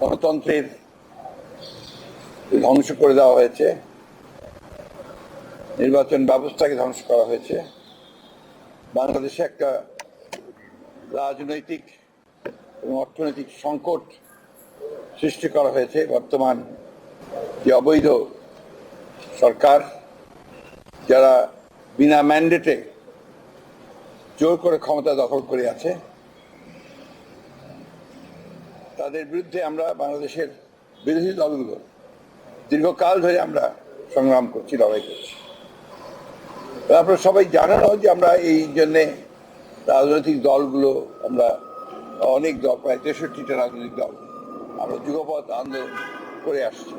গণতন্ত্রের ধ্বংস করে দেওয়া হয়েছে, নির্বাচন ব্যবস্থাকে ধ্বংস করা হয়েছে। বাংলাদেশে একটা রাজনৈতিক এবং অর্থনৈতিক সংকট সৃষ্টি করা হয়েছে। বর্তমান যে অবৈধ সরকার, যারা বিনা ম্যান্ডেটে জোর করে ক্ষমতা দখল করে আছে তাদের বিরুদ্ধে আমরা বাংলাদেশের বিরোধী দলগুলো দীর্ঘকাল ধরে আমরা সংগ্রাম করছি, লড়াই করছি। আপনারা সবাই জানানো যে আমরা এই জন্যে রাজনৈতিক দলগুলো আমরা অনেক দল, প্রায় তেষট্টিটা রাজনৈতিক দল আমরা যুগপথ আন্দোলন করে আসছি।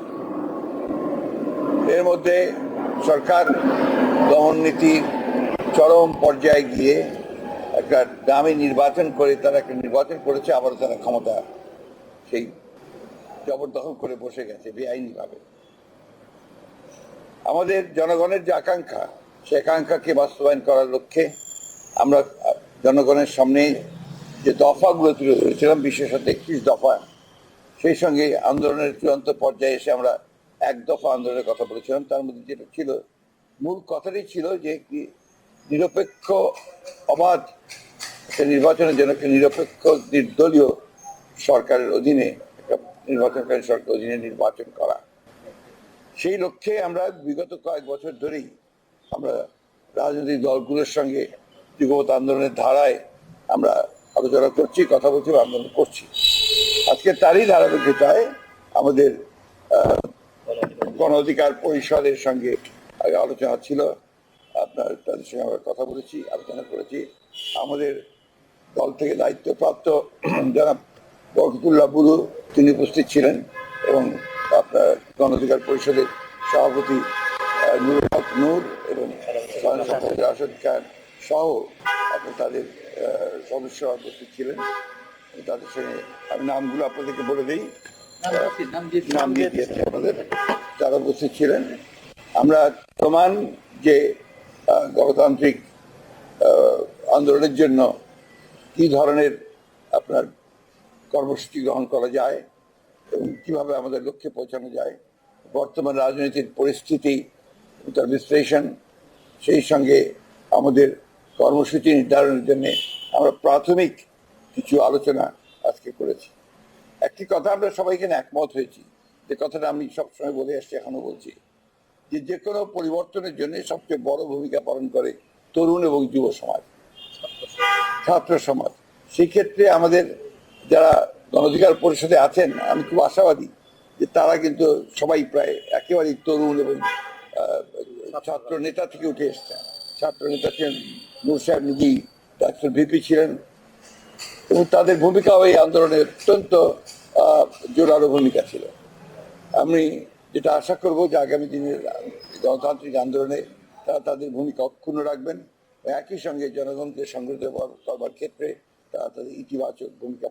এর মধ্যে সরকার দমন নীতির চরম পর্যায়ে গিয়ে একটা দামি নির্বাচন করে তারা একটা নির্বাচন করেছে আবার তারা ক্ষমতা সেই জবরদখল করে বসে গেছে বেআইনিভাবে। আমাদের জনগণের যে আকাঙ্ক্ষা, সে আকাঙ্ক্ষাকে বাস্তবায়ন করার লক্ষ্যে আমরা জনগণের সামনে যে দফাগুলো তুলে ধরেছিলাম, বিশেষত একত্রিশ দফা, সেই সঙ্গে আন্দোলনের চূড়ান্ত পর্যায়ে এসে আমরা এক দফা আন্দোলনের কথা বলেছিলাম। তার মধ্যে যেটা ছিল, মূল কথাটি ছিল যে একটি নিরপেক্ষ অবাধ নির্বাচনের জন্য একটা নিরপেক্ষ নির্দলীয় সরকারের অধীনে, একটা নির্বাচনকারী সরকার অধীনে নির্বাচন করা। সেই লক্ষ্যে আমরা বিগত কয়েক বছর ধরেই আমরা রাজনৈতিক দলগুলোর সঙ্গে যুগপৎ আন্দোলনের ধারায় আমরা আলোচনা করছি, কথা বলছি আন্দোলন করছি। আজকে তারই ধারাবাহিকতায় আমাদের গণ অধিকার পরিষদের সঙ্গে আলোচনা ছিল। আপনার, তাদের সঙ্গে আমরা কথা বলেছি, আলোচনা করেছি। আমাদের দল থেকে দায়িত্বপ্রাপ্ত যারা বরকতুল্লাহ বুরু তিনি উপস্থিত ছিলেন এবং আপনার গণ অধিকার পরিষদের সভাপতি নুরুল হক নূর এবং রাশেদ খান সহ আপনার তাদের আহ, সদস্যরা উপস্থিত ছিলেন। তাদের সঙ্গে আমি নামগুলো আপনাদেরকে বলে দিই। নাম দিয়ে দিয়েছে আমাদের যারা উপস্থিত ছিলেন। আমরা প্রমাণ যে গণতান্ত্রিক আন্দোলনের জন্য কি ধরনের আপনার কর্মসূচি গ্রহণ করা যায় এবং কীভাবে আমাদের লক্ষ্যে পৌঁছানো যায়। বর্তমান রাজনৈতিক পরিস্থিতি, তার বিশ্লেষণ, সেই সঙ্গে আমাদের কর্মসূচি নির্ধারণের জন্য আমরা প্রাথমিক কিছু আলোচনা আজকে করেছি। একটি কথা আমরা সবাই এখানে একমত হয়েছি, যে কথাটা আমি সবসময় বলে আসছি, এখনও বলছি, যে যে কোনো পরিবর্তনের জন্য সবচেয়ে বড় ভূমিকা পালন করে তরুণ এবং যুব সমাজ, ছাত্র সমাজ। সেই ক্ষেত্রে আমাদের যারা গণঅধিকার পরিষদে আছেন, আমি খুব আশাবাদী যে তারা কিন্তু সবাই প্রায় একেবারেই তরুণ এবং ছাত্র নেতা থেকে উঠে এসছেন। ছাত্র নেতা ছিলেন নূর সাহেব নিজেই, ডাক্তার ভিপি ছিলেন এবং তাদের ভূমিকাও এই আন্দোলনে অত্যন্ত জোরালো ভূমিকা ছিল। আমি যেটা আশা করব যে আগামী দিনের গণতান্ত্রিক আন্দোলনে তারা তাদের ভূমিকা অক্ষুণ্ণ রাখবেন একই সঙ্গে জনগণকে সংগঠিত করবার ক্ষেত্রে তারা তাদের ইতিবাচক ভূমিকা